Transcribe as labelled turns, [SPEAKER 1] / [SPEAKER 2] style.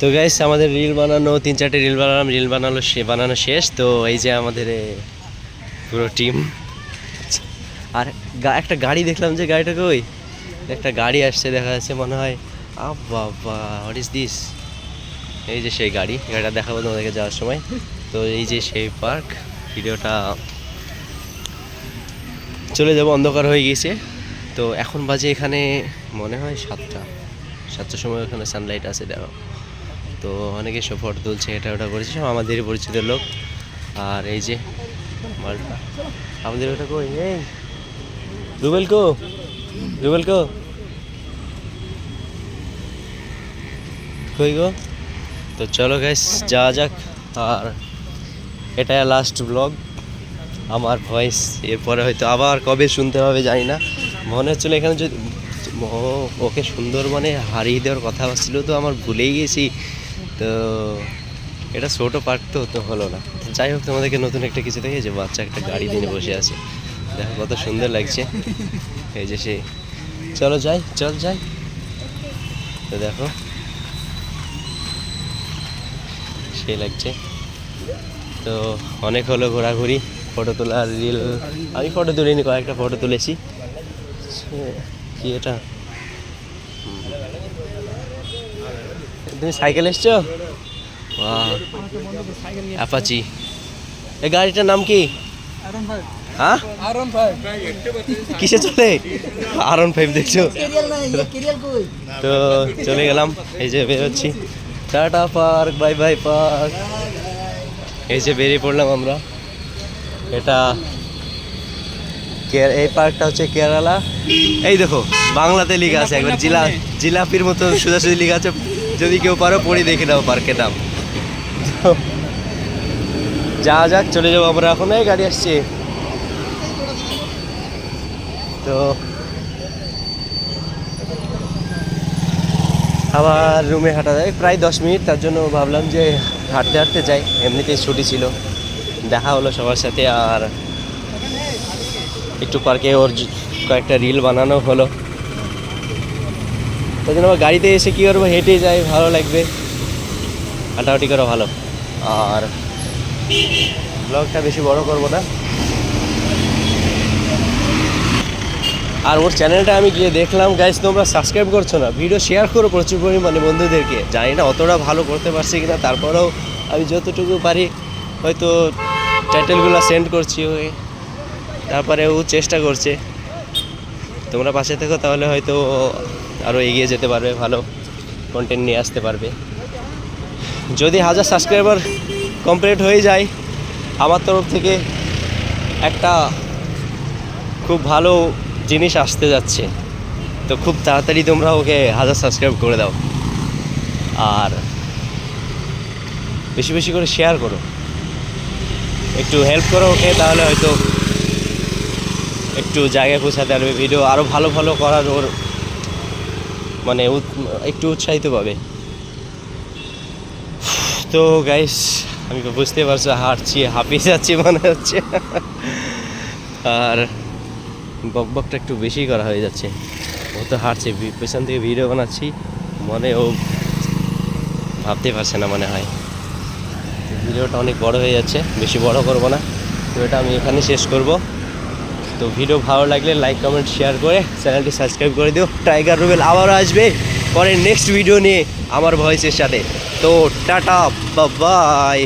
[SPEAKER 1] তো গাইস আমাদের রিল বানানো, তিন চারটে রিল বানালাম রিল বানানো সে বানানো শেষ। তো এই যে আমাদের পুরো টিম আর একটা গাড়ি দেখলাম যে গাড়িটাকে ওই একটা গাড়ি আসছে দেখা যাচ্ছে মনে হয়। আ বাবা হোয়াট ইজ দিস এই যে সেই গাড়ি গাড়িটা দেখাবো তোমাদেরকে যাওয়ার সময়। তো এই যে সেই পার্ক ভিডিওটা চলে যাব, অন্ধকার হয়ে গিয়েছে। তো এখন বাজে এখানে, মনে হয় সাতটা। সাতটার সময় ওখানে সানলাইট আছে, দেখো। তো অনেকে সব ফটো তুলছে, এটা ওটা করেছে, সব আমাদেরই পরিচিত লোক। আর এই যে, মালটা। আমাদের ওটা কই? এই, রুবেল কো? রুবেল কো? কই গো? তো চলো গ্যাস যাওয়া যাক। আর এটা লাস্ট ব্লগ আমার ভয়েস এরপরে হয়তো আবার কবে শুনতে হবে জানি না। মনে হচ্ছিল এখানে যদি ওকে সুন্দরবনে হারিয়ে দেওয়ার কথা ছিল তো আমার ভুলেই গেছি। তো এটা ছোটো পার্ক তো তো হলো না। যাই হোক, তোমাদেরকে নতুন একটা কিছু দেখে যে বাচ্চা একটা গাড়ি নিয়ে বসে আছে। দেখো, কত সুন্দর লাগছে। এই যে সে চলো যাই, চল যাই। তো দেখো। সেই লাগছে। তো অনেক হলো ঘোরাঘুরি, ফটো তোলা রিল আমি ফটো তুলিনি, কয়েকটা ফটো তুলেছি। কি এটা। তুমি সাইকেল এসছো? অ্যাপাচি। এই গাড়িটার নাম কি? হ্যাঁ? কিসে চলে? আর ফাইভ দেখছ? তো চলে গেলাম এই যে বেরোচ্ছি। Tata park bye bye park. এই যে বেরিয়ে পড়লাম আমরা। এটা এই পার্কটা হচ্ছে কেরালা। এই দেখো বাংলাতে লেখা আছে একবার জিলা জিলাপির মতো সোজাসুজি লেখা আছে। যদি কেউ পারো পড়ি দেখে নাও পার্কের নাম। যা যাক, চলে যাব আমরা এখন। এই গাড়ি আসছে। তো, আবার রুমে হাঁটা যায়। প্রায় দশ মিনিট, তার জন্য ভাবলাম যে হাঁটতে হাঁটতে যাই। এমনিতেই ছুটি ছিল। দেখা হলো সবার সাথে, আর একটু পার্কে ওর কয়েকটা রিল বানানো হলো। তাই জন্য আবার গাড়িতে এসে কী করব? হেঁটে যাই ভালো লাগবে। হাঁটাহাঁটি করা ভালো। আর ব্লগটা বেশি বড় করব না। আর ওর চ্যানেলটা আমি গিয়ে দেখলাম। গাইজ তোমরা সাবস্ক্রাইব করছ না? ভিডিও শেয়ার করো প্রচুর পরিমাণে বন্ধুদেরকে। জানি না অতটা ভালো করতে পারছি কিনা তারপরেও আমি যতটুকু পারি হয়তো টাইটেলগুলো সেন্ড করছি ওই তারপরে ও চেষ্টা করছে। তোমরা পাশে থেকো, তাহলে হয়তো আরও এগিয়ে যেতে পারবে, ভালো কন্টেন্ট নিয়ে আসতে পারবে। যদি হাজার সাবস্ক্রাইবার কমপ্লিট হয়ে যায়, আমার তরফ থেকে একটা খুব ভালো জিনিস আসতে যাচ্ছে। তো খুব তাড়াতাড়ি তোমরা ওকে হাজার সাবস্ক্রাইব করে দাও। আর বেশি বেশি করে শেয়ার করো। একটু হেল্প করো ওকে, তাহলে হয়তো একটু জায়গায় পৌঁছাতে পারবে ভিডিও আরও ভালো ভালো করার ওর মানে একটু উৎসাহিত পাবে। তো গাইস আমি বুঝতে পারছ, হাঁটছি, হাঁপিয়ে যাচ্ছি মনে হচ্ছে। আর বক বকটা একটু বেশি করা হয়ে যাচ্ছে। ও তো হাঁটছে পেছন থেকে ভিডিও বানাচ্ছি, মনে ও ভাবতে পারছে না মনে হয়। ভিডিওটা অনেক বড় হয়ে যাচ্ছে, বেশি বড় করব না। তো এটা আমি এখানে শেষ করব। তো ভিডিও ভালো লাগলে লাইক কমেন্ট শেয়ার করে চ্যানেলটি সাবস্ক্রাইব করে দিও। টাইগার রুবেল আবারও আসবে পরে নেক্সট ভিডিও নিয়ে আমার ভয়েসের সাথে। তো টাটা বাই